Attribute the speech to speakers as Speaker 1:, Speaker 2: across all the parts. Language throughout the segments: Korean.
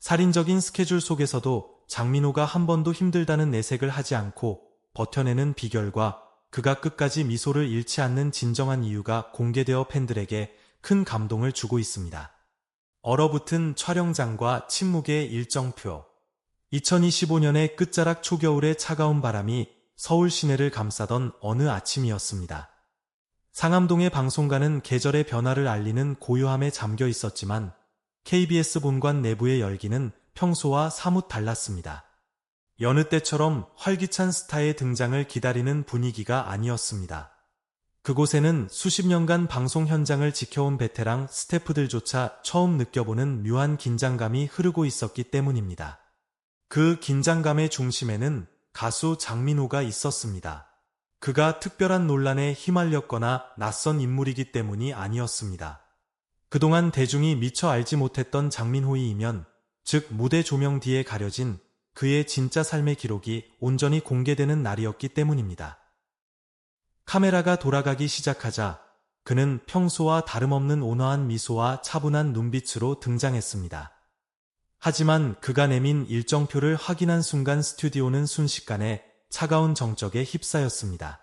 Speaker 1: 살인적인 스케줄 속에서도 장민호가 한 번도 힘들다는 내색을 하지 않고 버텨내는 비결과 그가 끝까지 미소를 잃지 않는 진정한 이유가 공개되어 팬들에게 큰 감동을 주고 있습니다. 얼어붙은 촬영장과 침묵의 일정표 2025년의 끝자락 초겨울의 차가운 바람이 서울 시내를 감싸던 어느 아침이었습니다. 상암동의 방송가는 계절의 변화를 알리는 고요함에 잠겨 있었지만 KBS 본관 내부의 열기는 평소와 사뭇 달랐습니다. 여느 때처럼 활기찬 스타의 등장을 기다리는 분위기가 아니었습니다. 그곳에는 수십 년간 방송 현장을 지켜온 베테랑 스태프들조차 처음 느껴보는 묘한 긴장감이 흐르고 있었기 때문입니다. 그 긴장감의 중심에는 가수 장민호가 있었습니다. 그가 특별한 논란에 휘말렸거나 낯선 인물이기 때문이 아니었습니다. 그동안 대중이 미처 알지 못했던 장민호이이면, 즉 무대 조명 뒤에 가려진 그의 진짜 삶의 기록이 온전히 공개되는 날이었기 때문입니다. 카메라가 돌아가기 시작하자 그는 평소와 다름없는 온화한 미소와 차분한 눈빛으로 등장했습니다. 하지만 그가 내민 일정표를 확인한 순간 스튜디오는 순식간에 차가운 정적에 휩싸였습니다.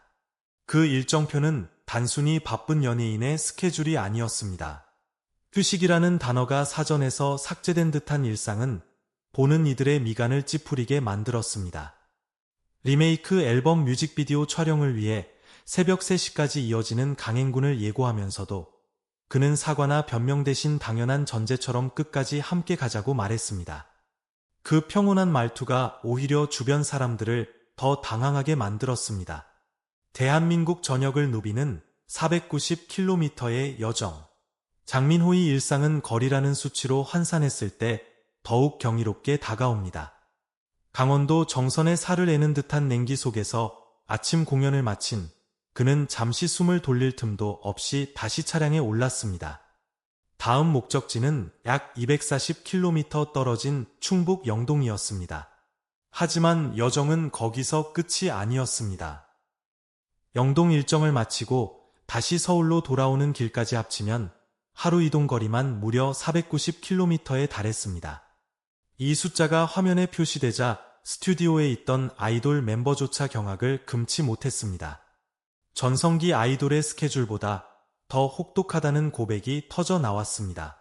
Speaker 1: 그 일정표는 단순히 바쁜 연예인의 스케줄이 아니었습니다. 휴식이라는 단어가 사전에서 삭제된 듯한 일상은 보는 이들의 미간을 찌푸리게 만들었습니다. 리메이크 앨범 뮤직비디오 촬영을 위해 새벽 3시까지 이어지는 강행군을 예고하면서도 그는 사과나 변명 대신 당연한 전제처럼 끝까지 함께 가자고 말했습니다. 그 평온한 말투가 오히려 주변 사람들을 더 당황하게 만들었습니다. 대한민국 전역을 누비는 490km의 여정. 장민호의 일상은 거리라는 수치로 환산했을 때 더욱 경이롭게 다가옵니다. 강원도 정선에 살을 내는 듯한 냉기 속에서 아침 공연을 마친 그는 잠시 숨을 돌릴 틈도 없이 다시 차량에 올랐습니다. 다음 목적지는 약 240km 떨어진 충북 영동이었습니다. 하지만 여정은 거기서 끝이 아니었습니다. 영동 일정을 마치고 다시 서울로 돌아오는 길까지 합치면 하루 이동 거리만 무려 490km에 달했습니다. 이 숫자가 화면에 표시되자 스튜디오에 있던 아이돌 멤버조차 경악을 금치 못했습니다. 전성기 아이돌의 스케줄보다 더 혹독하다는 고백이 터져 나왔습니다.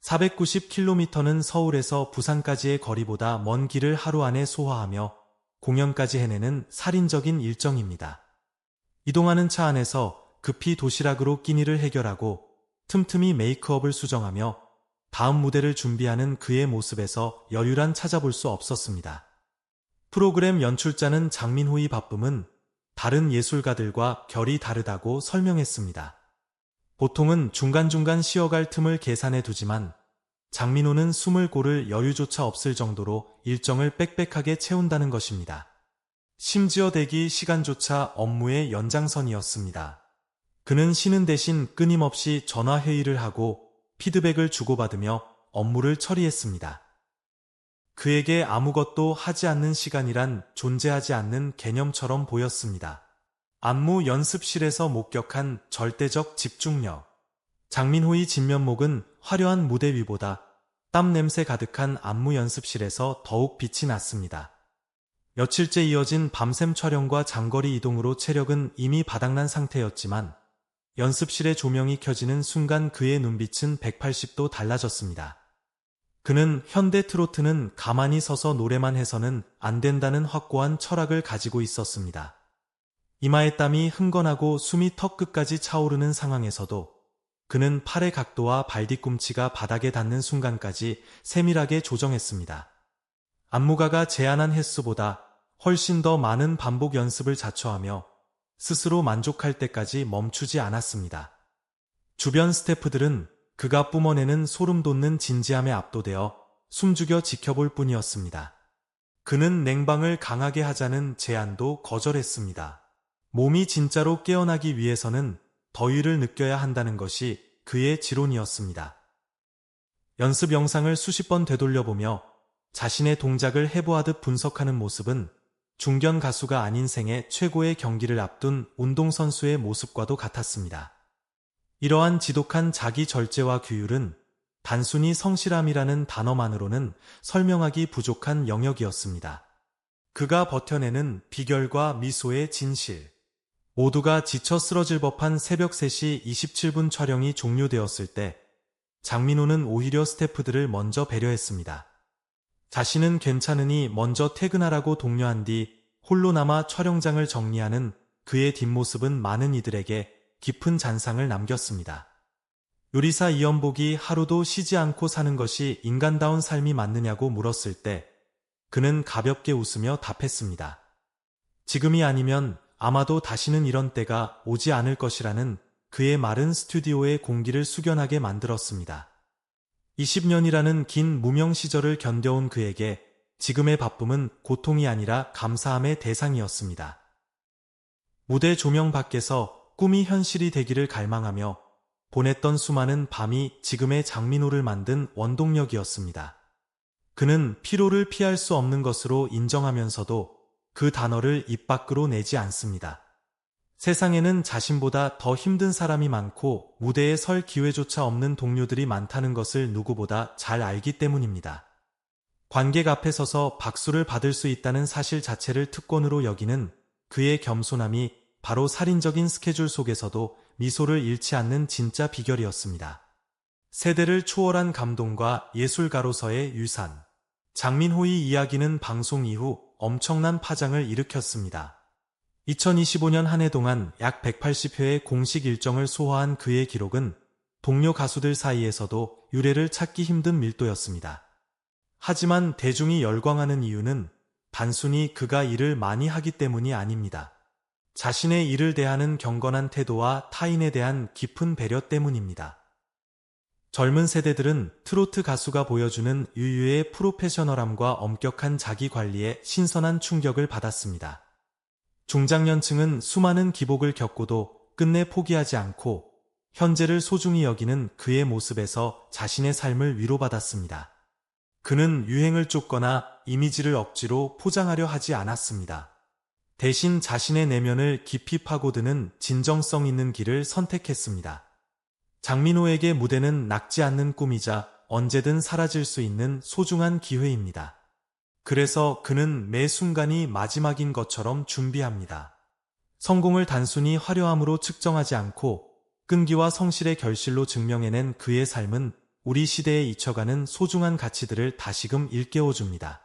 Speaker 1: 490km는 서울에서 부산까지의 거리보다 먼 길을 하루 안에 소화하며 공연까지 해내는 살인적인 일정입니다. 이동하는 차 안에서 급히 도시락으로 끼니를 해결하고 틈틈이 메이크업을 수정하며 다음 무대를 준비하는 그의 모습에서 여유란 찾아볼 수 없었습니다. 프로그램 연출자는 장민호의 바쁨은 다른 예술가들과 결이 다르다고 설명했습니다. 보통은 중간중간 쉬어갈 틈을 계산해 두지만 장민호는 숨을 고를 여유조차 없을 정도로 일정을 빽빽하게 채운다는 것입니다. 심지어 대기 시간조차 업무의 연장선이었습니다. 그는 쉬는 대신 끊임없이 전화회의를 하고 피드백을 주고받으며 업무를 처리했습니다. 그에게 아무것도 하지 않는 시간이란 존재하지 않는 개념처럼 보였습니다. 안무 연습실에서 목격한 절대적 집중력. 장민호의 진면목은 화려한 무대 위보다 땀 냄새 가득한 안무 연습실에서 더욱 빛이 났습니다. 며칠째 이어진 밤샘 촬영과 장거리 이동으로 체력은 이미 바닥난 상태였지만 연습실의 조명이 켜지는 순간 그의 눈빛은 180도 달라졌습니다. 그는 현대 트로트는 가만히 서서 노래만 해서는 안 된다는 확고한 철학을 가지고 있었습니다. 이마에 땀이 흥건하고 숨이 턱 끝까지 차오르는 상황에서도 그는 팔의 각도와 발뒤꿈치가 바닥에 닿는 순간까지 세밀하게 조정했습니다. 안무가가 제안한 횟수보다 훨씬 더 많은 반복 연습을 자처하며 스스로 만족할 때까지 멈추지 않았습니다. 주변 스태프들은 그가 뿜어내는 소름 돋는 진지함에 압도되어 숨죽여 지켜볼 뿐이었습니다. 그는 냉방을 강하게 하자는 제안도 거절했습니다. 몸이 진짜로 깨어나기 위해서는 더위를 느껴야 한다는 것이 그의 지론이었습니다. 연습 영상을 수십 번 되돌려보며 자신의 동작을 해보하듯 분석하는 모습은 중견 가수가 아닌 생애 최고의 경기를 앞둔 운동선수의 모습과도 같았습니다. 이러한 지독한 자기 절제와 규율은 단순히 성실함이라는 단어만으로는 설명하기 부족한 영역이었습니다. 그가 버텨내는 비결과 미소의 진실. 모두가 지쳐 쓰러질 법한 새벽 3시 27분 촬영이 종료되었을 때 장민호는 오히려 스태프들을 먼저 배려했습니다. 자신은 괜찮으니 먼저 퇴근하라고 독려한 뒤 홀로 남아 촬영장을 정리하는 그의 뒷모습은 많은 이들에게 깊은 잔상을 남겼습니다. 요리사 이연복이 하루도 쉬지 않고 사는 것이 인간다운 삶이 맞느냐고 물었을 때 그는 가볍게 웃으며 답했습니다. 지금이 아니면 아마도 다시는 이런 때가 오지 않을 것이라는 그의 말은 스튜디오의 공기를 숙연하게 만들었습니다. 20년이라는 긴 무명 시절을 견뎌온 그에게 지금의 바쁨은 고통이 아니라 감사함의 대상이었습니다. 무대 조명 밖에서 꿈이 현실이 되기를 갈망하며 보냈던 수많은 밤이 지금의 장민호를 만든 원동력이었습니다. 그는 피로를 피할 수 없는 것으로 인정하면서도 그 단어를 입 밖으로 내지 않습니다. 세상에는 자신보다 더 힘든 사람이 많고 무대에 설 기회조차 없는 동료들이 많다는 것을 누구보다 잘 알기 때문입니다. 관객 앞에 서서 박수를 받을 수 있다는 사실 자체를 특권으로 여기는 그의 겸손함이 바로 살인적인 스케줄 속에서도 미소를 잃지 않는 진짜 비결이었습니다. 세대를 초월한 감동과 예술가로서의 유산. 장민호의 이야기는 방송 이후 엄청난 파장을 일으켰습니다. 2025년 한 해 동안 약 180회의 공식 일정을 소화한 그의 기록은 동료 가수들 사이에서도 유례를 찾기 힘든 밀도였습니다. 하지만 대중이 열광하는 이유는 단순히 그가 일을 많이 하기 때문이 아닙니다. 자신의 일을 대하는 경건한 태도와 타인에 대한 깊은 배려 때문입니다. 젊은 세대들은 트로트 가수가 보여주는 유유의 프로페셔널함과 엄격한 자기 관리에 신선한 충격을 받았습니다. 중장년층은 수많은 기복을 겪고도 끝내 포기하지 않고 현재를 소중히 여기는 그의 모습에서 자신의 삶을 위로받았습니다. 그는 유행을 쫓거나 이미지를 억지로 포장하려 하지 않았습니다. 대신 자신의 내면을 깊이 파고드는 진정성 있는 길을 선택했습니다. 장민호에게 무대는 낙지 않는 꿈이자 언제든 사라질 수 있는 소중한 기회입니다. 그래서 그는 매 순간이 마지막인 것처럼 준비합니다. 성공을 단순히 화려함으로 측정하지 않고 끈기와 성실의 결실로 증명해낸 그의 삶은 우리 시대에 잊혀가는 소중한 가치들을 다시금 일깨워줍니다.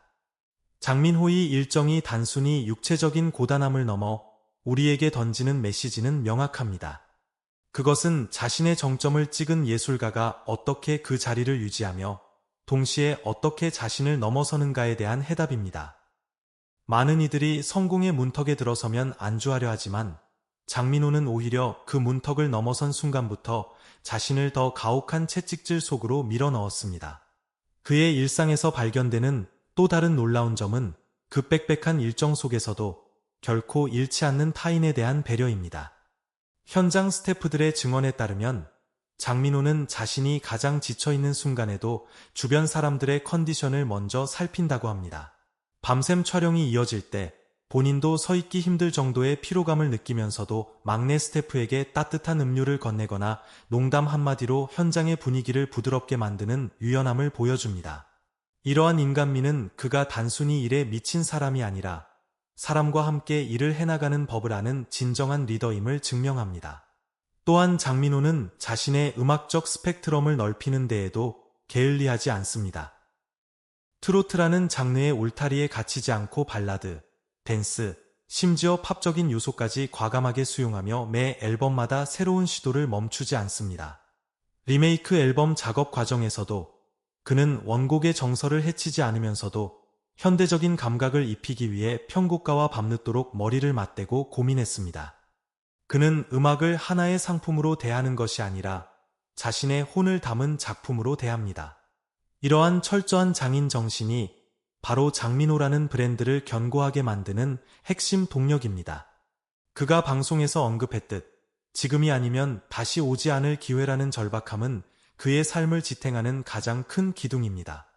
Speaker 1: 장민호의 일정이 단순히 육체적인 고단함을 넘어 우리에게 던지는 메시지는 명확합니다. 그것은 자신의 정점을 찍은 예술가가 어떻게 그 자리를 유지하며 동시에 어떻게 자신을 넘어서는가에 대한 해답입니다. 많은 이들이 성공의 문턱에 들어서면 안주하려 하지만 장민호는 오히려 그 문턱을 넘어선 순간부터 자신을 더 가혹한 채찍질 속으로 밀어 넣었습니다. 그의 일상에서 발견되는 또 다른 놀라운 점은 그 빽빽한 일정 속에서도 결코 잃지 않는 타인에 대한 배려입니다. 현장 스태프들의 증언에 따르면 장민호는 자신이 가장 지쳐있는 순간에도 주변 사람들의 컨디션을 먼저 살핀다고 합니다. 밤샘 촬영이 이어질 때 본인도 서 있기 힘들 정도의 피로감을 느끼면서도 막내 스태프에게 따뜻한 음료를 건네거나 농담 한마디로 현장의 분위기를 부드럽게 만드는 유연함을 보여줍니다. 이러한 인간미는 그가 단순히 일에 미친 사람이 아니라 사람과 함께 일을 해나가는 법을 아는 진정한 리더임을 증명합니다. 또한 장민호는 자신의 음악적 스펙트럼을 넓히는 데에도 게을리하지 않습니다. 트로트라는 장르의 울타리에 갇히지 않고 발라드, 댄스, 심지어 팝적인 요소까지 과감하게 수용하며 매 앨범마다 새로운 시도를 멈추지 않습니다. 리메이크 앨범 작업 과정에서도 그는 원곡의 정서를 해치지 않으면서도 현대적인 감각을 입히기 위해 편곡가와 밤늦도록 머리를 맞대고 고민했습니다. 그는 음악을 하나의 상품으로 대하는 것이 아니라 자신의 혼을 담은 작품으로 대합니다. 이러한 철저한 장인 정신이 바로 장민호라는 브랜드를 견고하게 만드는 핵심 동력입니다. 그가 방송에서 언급했듯 지금이 아니면 다시 오지 않을 기회라는 절박함은 그의 삶을 지탱하는 가장 큰 기둥입니다.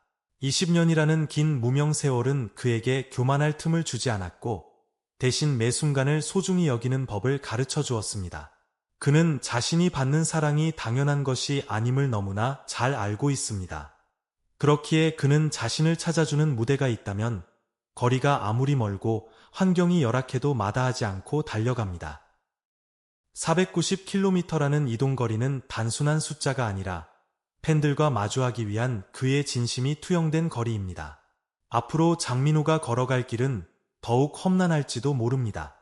Speaker 1: 20년이라는 긴 무명 세월은 그에게 교만할 틈을 주지 않았고 대신 매 순간을 소중히 여기는 법을 가르쳐 주었습니다. 그는 자신이 받는 사랑이 당연한 것이 아님을 너무나 잘 알고 있습니다. 그렇기에 그는 자신을 찾아주는 무대가 있다면 거리가 아무리 멀고 환경이 열악해도 마다하지 않고 달려갑니다. 490km라는 이동거리는 단순한 숫자가 아니라 팬들과 마주하기 위한 그의 진심이 투영된 거리입니다. 앞으로 장민호가 걸어갈 길은 더욱 험난할지도 모릅니다.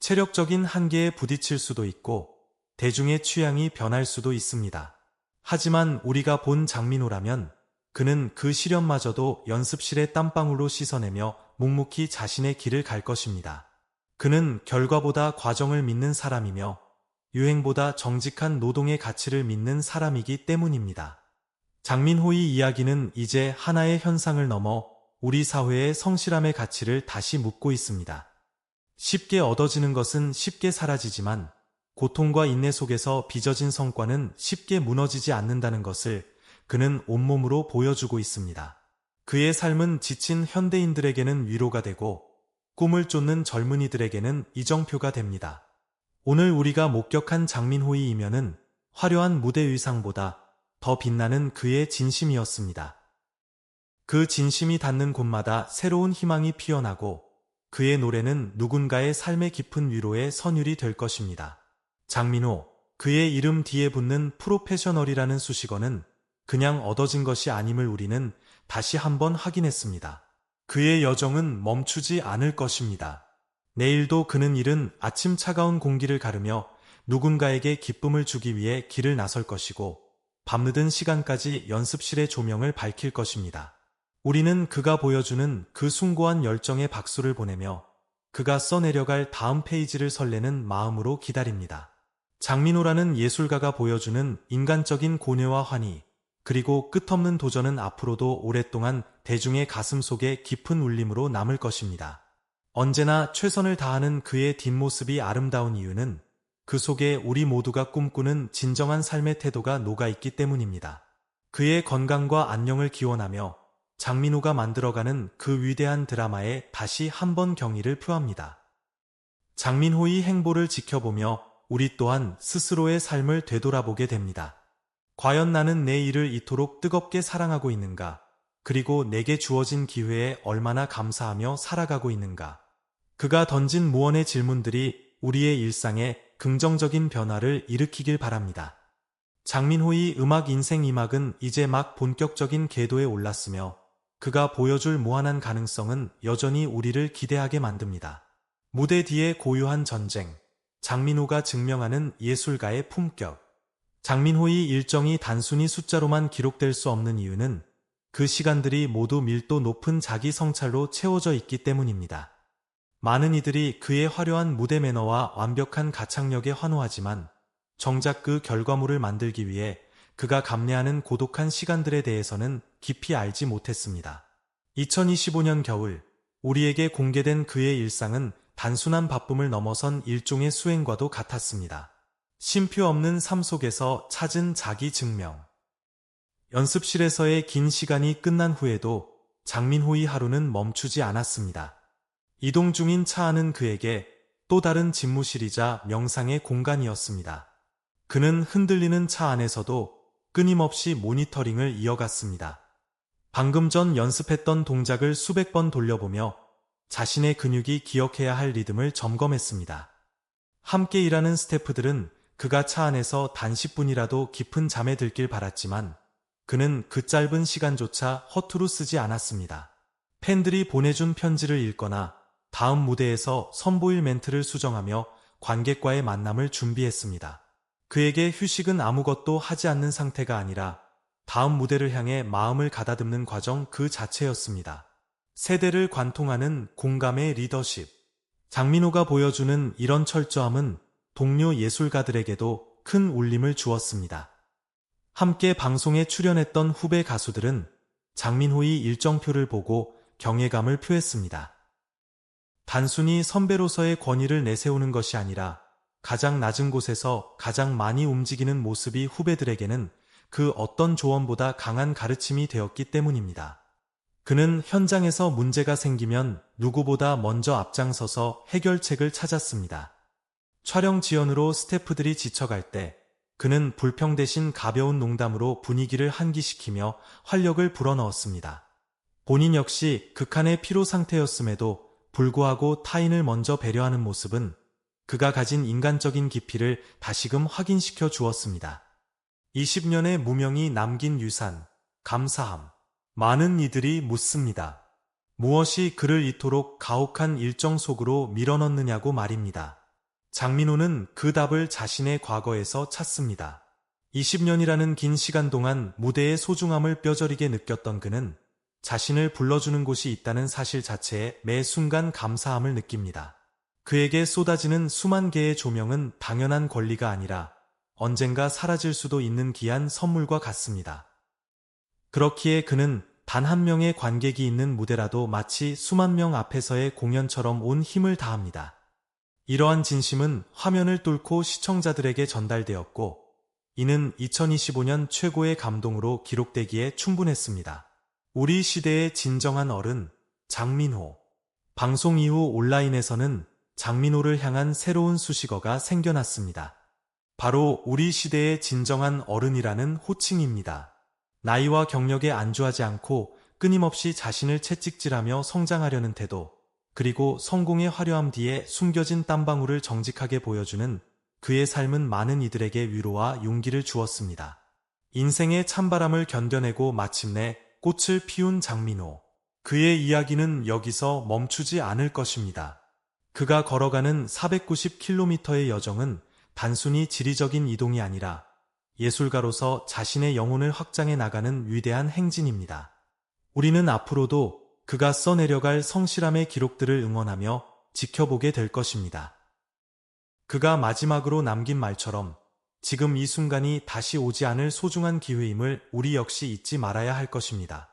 Speaker 1: 체력적인 한계에 부딪힐 수도 있고 대중의 취향이 변할 수도 있습니다. 하지만 우리가 본 장민호라면 그는 그 시련마저도 연습실의 땀방울로 씻어내며 묵묵히 자신의 길을 갈 것입니다. 그는 결과보다 과정을 믿는 사람이며 유행보다 정직한 노동의 가치를 믿는 사람이기 때문입니다. 장민호의 이야기는 이제 하나의 현상을 넘어 우리 사회의 성실함의 가치를 다시 묻고 있습니다. 쉽게 얻어지는 것은 쉽게 사라지지만 고통과 인내 속에서 빚어진 성과는 쉽게 무너지지 않는다는 것을 그는 온몸으로 보여주고 있습니다. 그의 삶은 지친 현대인들에게는 위로가 되고 꿈을 쫓는 젊은이들에게는 이정표가 됩니다. 오늘 우리가 목격한 장민호의 이면은 화려한 무대 의상보다 더 빛나는 그의 진심이었습니다. 그 진심이 닿는 곳마다 새로운 희망이 피어나고 그의 노래는 누군가의 삶의 깊은 위로의 선율이 될 것입니다. 장민호, 그의 이름 뒤에 붙는 프로페셔널이라는 수식어는 그냥 얻어진 것이 아님을 우리는 다시 한번 확인했습니다. 그의 여정은 멈추지 않을 것입니다. 내일도 그는 일은 아침 차가운 공기를 가르며 누군가에게 기쁨을 주기 위해 길을 나설 것이고 밤늦은 시간까지 연습실의 조명을 밝힐 것입니다. 우리는 그가 보여주는 그 숭고한 열정에 박수를 보내며 그가 써내려갈 다음 페이지를 설레는 마음으로 기다립니다. 장민호라는 예술가가 보여주는 인간적인 고뇌와 환희, 그리고 끝없는 도전은 앞으로도 오랫동안 대중의 가슴 속에 깊은 울림으로 남을 것입니다. 언제나 최선을 다하는 그의 뒷모습이 아름다운 이유는 그 속에 우리 모두가 꿈꾸는 진정한 삶의 태도가 녹아있기 때문입니다. 그의 건강과 안녕을 기원하며 장민호가 만들어가는 그 위대한 드라마에 다시 한번 경의를 표합니다. 장민호의 행보를 지켜보며 우리 또한 스스로의 삶을 되돌아보게 됩니다. 과연 나는 내 일을 이토록 뜨겁게 사랑하고 있는가? 그리고 내게 주어진 기회에 얼마나 감사하며 살아가고 있는가? 그가 던진 무언의 질문들이 우리의 일상에 긍정적인 변화를 일으키길 바랍니다. 장민호의 음악 인생 이막은 이제 막 본격적인 궤도에 올랐으며 그가 보여줄 무한한 가능성은 여전히 우리를 기대하게 만듭니다. 무대 뒤의 고유한 전쟁, 장민호가 증명하는 예술가의 품격. 장민호의 일정이 단순히 숫자로만 기록될 수 없는 이유는 그 시간들이 모두 밀도 높은 자기 성찰로 채워져 있기 때문입니다. 많은 이들이 그의 화려한 무대 매너와 완벽한 가창력에 환호하지만 정작 그 결과물을 만들기 위해 그가 감내하는 고독한 시간들에 대해서는 깊이 알지 못했습니다. 2025년 겨울 우리에게 공개된 그의 일상은 단순한 바쁨을 넘어선 일종의 수행과도 같았습니다. 쉼표 없는 삶 속에서 찾은 자기 증명. 연습실에서의 긴 시간이 끝난 후에도 장민호의 하루는 멈추지 않았습니다. 이동 중인 차 안은 그에게 또 다른 집무실이자 명상의 공간이었습니다. 그는 흔들리는 차 안에서도 끊임없이 모니터링을 이어갔습니다. 방금 전 연습했던 동작을 수백 번 돌려보며 자신의 근육이 기억해야 할 리듬을 점검했습니다. 함께 일하는 스태프들은 그가 차 안에서 단 10분이라도 깊은 잠에 들길 바랐지만 그는 그 짧은 시간조차 허투루 쓰지 않았습니다. 팬들이 보내준 편지를 읽거나 다음 무대에서 선보일 멘트를 수정하며 관객과의 만남을 준비했습니다. 그에게 휴식은 아무것도 하지 않는 상태가 아니라 다음 무대를 향해 마음을 가다듬는 과정 그 자체였습니다. 세대를 관통하는 공감의 리더십. 장민호가 보여주는 이런 철저함은 동료 예술가들에게도 큰 울림을 주었습니다. 함께 방송에 출연했던 후배 가수들은 장민호의 일정표를 보고 경외감을 표했습니다. 단순히 선배로서의 권위를 내세우는 것이 아니라 가장 낮은 곳에서 가장 많이 움직이는 모습이 후배들에게는 그 어떤 조언보다 강한 가르침이 되었기 때문입니다. 그는 현장에서 문제가 생기면 누구보다 먼저 앞장서서 해결책을 찾았습니다. 촬영 지연으로 스태프들이 지쳐갈 때 그는 불평 대신 가벼운 농담으로 분위기를 환기시키며 활력을 불어넣었습니다. 본인 역시 극한의 피로 상태였음에도 불구하고 타인을 먼저 배려하는 모습은 그가 가진 인간적인 깊이를 다시금 확인시켜 주었습니다. 20년의 무명이 남긴 유산, 감사함. 많은 이들이 묻습니다. 무엇이 그를 이토록 가혹한 일정 속으로 밀어넣느냐고 말입니다. 장민호는 그 답을 자신의 과거에서 찾습니다. 20년이라는 긴 시간 동안 무대의 소중함을 뼈저리게 느꼈던 그는 자신을 불러주는 곳이 있다는 사실 자체에 매 순간 감사함을 느낍니다. 그에게 쏟아지는 수만 개의 조명은 당연한 권리가 아니라 언젠가 사라질 수도 있는 귀한 선물과 같습니다. 그렇기에 그는 단 한 명의 관객이 있는 무대라도 마치 수만 명 앞에서의 공연처럼 온 힘을 다합니다. 이러한 진심은 화면을 뚫고 시청자들에게 전달되었고, 이는 2025년 최고의 감동으로 기록되기에 충분했습니다. 우리 시대의 진정한 어른, 장민호. 방송 이후 온라인에서는 장민호를 향한 새로운 수식어가 생겨났습니다. 바로 우리 시대의 진정한 어른이라는 호칭입니다. 나이와 경력에 안주하지 않고 끊임없이 자신을 채찍질하며 성장하려는 태도, 그리고 성공의 화려함 뒤에 숨겨진 땀방울을 정직하게 보여주는 그의 삶은 많은 이들에게 위로와 용기를 주었습니다. 인생의 찬바람을 견뎌내고 마침내 꽃을 피운 장민호. 그의 이야기는 여기서 멈추지 않을 것입니다. 그가 걸어가는 490km의 여정은 단순히 지리적인 이동이 아니라 예술가로서 자신의 영혼을 확장해 나가는 위대한 행진입니다. 우리는 앞으로도 그가 써내려갈 성실함의 기록들을 응원하며 지켜보게 될 것입니다. 그가 마지막으로 남긴 말처럼 지금 이 순간이 다시 오지 않을 소중한 기회임을 우리 역시 잊지 말아야 할 것입니다.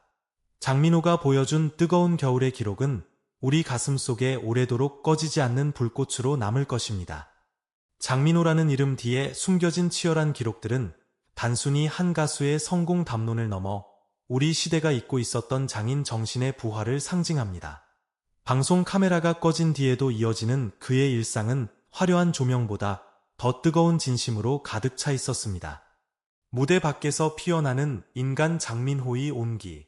Speaker 1: 장민호가 보여준 뜨거운 겨울의 기록은 우리 가슴 속에 오래도록 꺼지지 않는 불꽃으로 남을 것입니다. 장민호라는 이름 뒤에 숨겨진 치열한 기록들은 단순히 한 가수의 성공 담론을 넘어 우리 시대가 잊고 있었던 장인 정신의 부활을 상징합니다. 방송 카메라가 꺼진 뒤에도 이어지는 그의 일상은 화려한 조명보다 더 뜨거운 진심으로 가득 차 있었습니다. 무대 밖에서 피어나는 인간 장민호의 온기.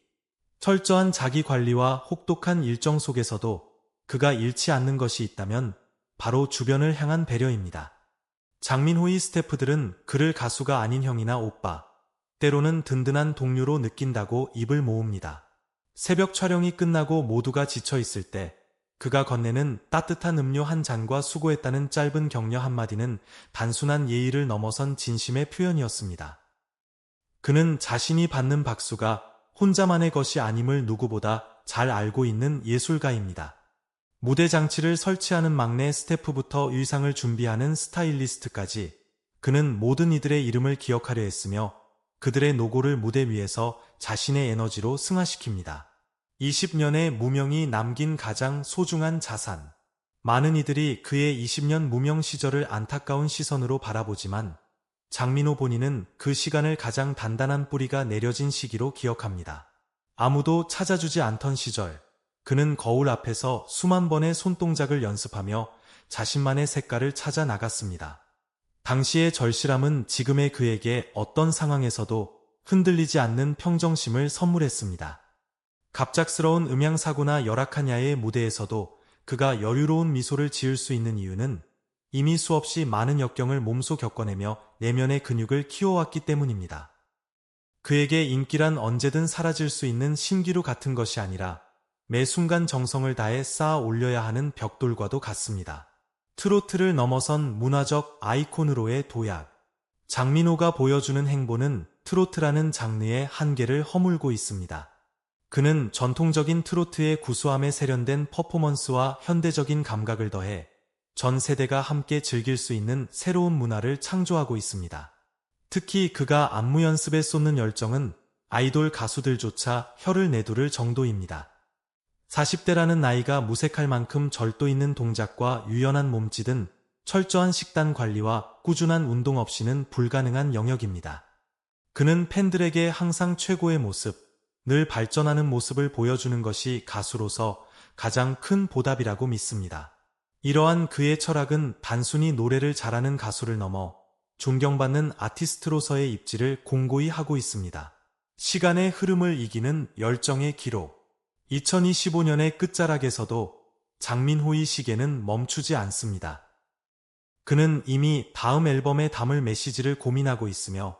Speaker 1: 철저한 자기 관리와 혹독한 일정 속에서도 그가 잃지 않는 것이 있다면 바로 주변을 향한 배려입니다. 장민호의 스태프들은 그를 가수가 아닌 형이나 오빠, 때로는 든든한 동료로 느낀다고 입을 모읍니다. 새벽 촬영이 끝나고 모두가 지쳐 있을 때 그가 건네는 따뜻한 음료 한 잔과 수고했다는 짧은 격려 한마디는 단순한 예의를 넘어선 진심의 표현이었습니다. 그는 자신이 받는 박수가 혼자만의 것이 아님을 누구보다 잘 알고 있는 예술가입니다. 무대 장치를 설치하는 막내 스태프부터 의상을 준비하는 스타일리스트까지 그는 모든 이들의 이름을 기억하려 했으며 그들의 노고를 무대 위에서 자신의 에너지로 승화시킵니다. 20년의 무명이 남긴 가장 소중한 자산. 많은 이들이 그의 20년 무명 시절을 안타까운 시선으로 바라보지만 장민호 본인은 그 시간을 가장 단단한 뿌리가 내려진 시기로 기억합니다. 아무도 찾아주지 않던 시절, 그는 거울 앞에서 수만 번의 손동작을 연습하며 자신만의 색깔을 찾아 나갔습니다. 당시의 절실함은 지금의 그에게 어떤 상황에서도 흔들리지 않는 평정심을 선물했습니다. 갑작스러운 음향사고나 열악한 야의 무대에서도 그가 여유로운 미소를 지을 수 있는 이유는 이미 수없이 많은 역경을 몸소 겪어내며 내면의 근육을 키워왔기 때문입니다. 그에게 인기란 언제든 사라질 수 있는 신기루 같은 것이 아니라 매 순간 정성을 다해 쌓아 올려야 하는 벽돌과도 같습니다. 트로트를 넘어선 문화적 아이콘으로의 도약. 장민호가 보여주는 행보는 트로트라는 장르의 한계를 허물고 있습니다. 그는 전통적인 트로트의 구수함에 세련된 퍼포먼스와 현대적인 감각을 더해 전 세대가 함께 즐길 수 있는 새로운 문화를 창조하고 있습니다. 특히 그가 안무 연습에 쏟는 열정은 아이돌 가수들조차 혀를 내두를 정도입니다. 40대라는 나이가 무색할 만큼 절도 있는 동작과 유연한 몸짓은 철저한 식단 관리와 꾸준한 운동 없이는 불가능한 영역입니다. 그는 팬들에게 항상 최고의 모습, 늘 발전하는 모습을 보여주는 것이 가수로서 가장 큰 보답이라고 믿습니다. 이러한 그의 철학은 단순히 노래를 잘하는 가수를 넘어 존경받는 아티스트로서의 입지를 공고히 하고 있습니다. 시간의 흐름을 이기는 열정의 기록. 2025년의 끝자락에서도 장민호의 시계는 멈추지 않습니다. 그는 이미 다음 앨범에 담을 메시지를 고민하고 있으며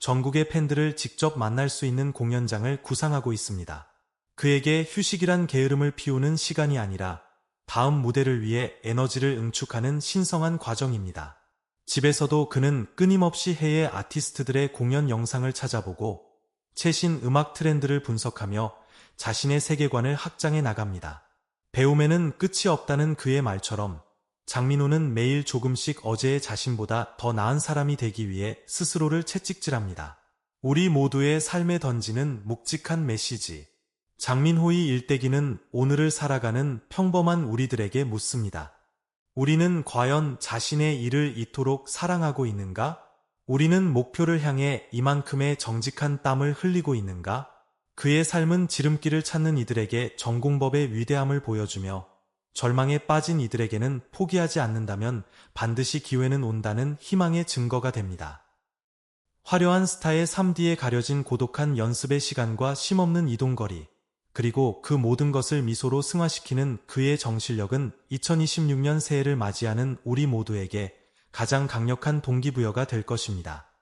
Speaker 1: 전국의 팬들을 직접 만날 수 있는 공연장을 구상하고 있습니다. 그에게 휴식이란 게으름을 피우는 시간이 아니라 다음 무대를 위해 에너지를 응축하는 신성한 과정입니다. 집에서도 그는 끊임없이 해외 아티스트들의 공연 영상을 찾아보고 최신 음악 트렌드를 분석하며 자신의 세계관을 확장해 나갑니다. 배움에는 끝이 없다는 그의 말처럼 장민호는 매일 조금씩 어제의 자신보다 더 나은 사람이 되기 위해 스스로를 채찍질합니다. 우리 모두의 삶에 던지는 묵직한 메시지. 장민호의 일대기는 오늘을 살아가는 평범한 우리들에게 묻습니다. 우리는 과연 자신의 일을 이토록 사랑하고 있는가? 우리는 목표를 향해 이만큼의 정직한 땀을 흘리고 있는가? 그의 삶은 지름길을 찾는 이들에게 전공법의 위대함을 보여주며 절망에 빠진 이들에게는 포기하지 않는다면 반드시 기회는 온다는 희망의 증거가 됩니다. 화려한 스타의 3D에 가려진 고독한 연습의 시간과 쉼없는 이동거리, 그리고 그 모든 것을 미소로 승화시키는 그의 정실력은 2026년 새해를 맞이하는 우리 모두에게 가장 강력한 동기부여가 될 것입니다.